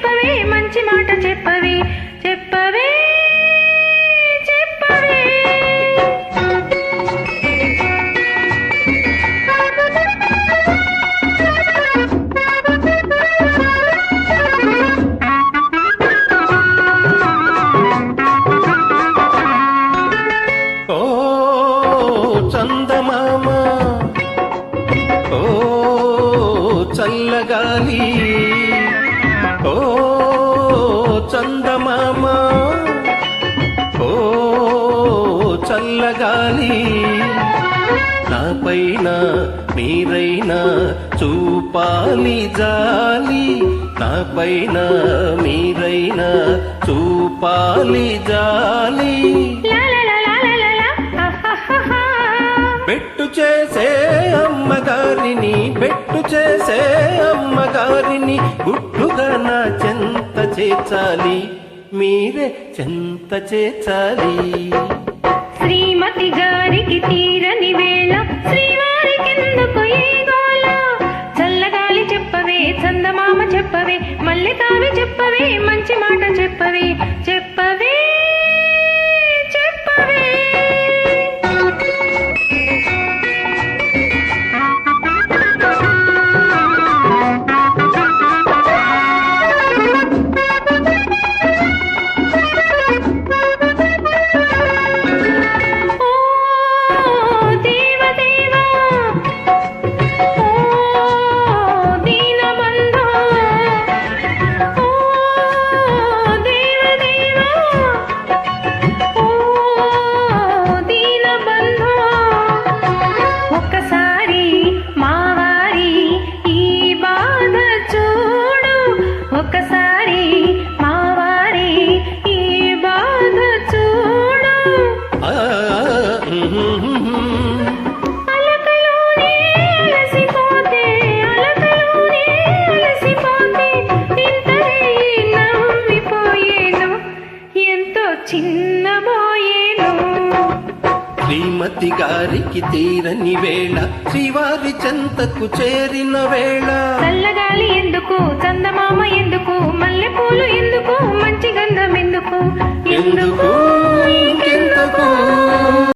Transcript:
చెప్పవే మంచి మాట చెప్పవే చెప్పవే చెప్పవే. ఓ చందమామ ఓ చల్లగాలి. ఓ చందమామ ఓ చల్లగాలి నాపైన మీరైనా చూపాలి జాలి నాపైన మీరైనా చూపాలి జాలి. చేసే అమ్మగారిని పెట్టు చేసే అమ్మగారిని గుట్టుగా నా చెంత చేర్చాలి. మీరే చెంత చేర్చాలి. శ్రీమతి గారికి తీరని వేళ శ్రీవారికెందుకు ఈ చల్లగాలి చెప్పవే చందమామ చెప్పవే మల్లె తావి చెప్పవే మంచి మాట చెప్పవే. చిన్నబోయేను శ్రీమతి గారికి తీరని వేళ శ్రీవారి చెంతకు చేరిన వేళ. చల్లగాలి ఎందుకు? చందమామ ఎందుకు? మల్లెపూలు ఎందుకు? మంచి గంధం ఎందుకు? ఎందుకు?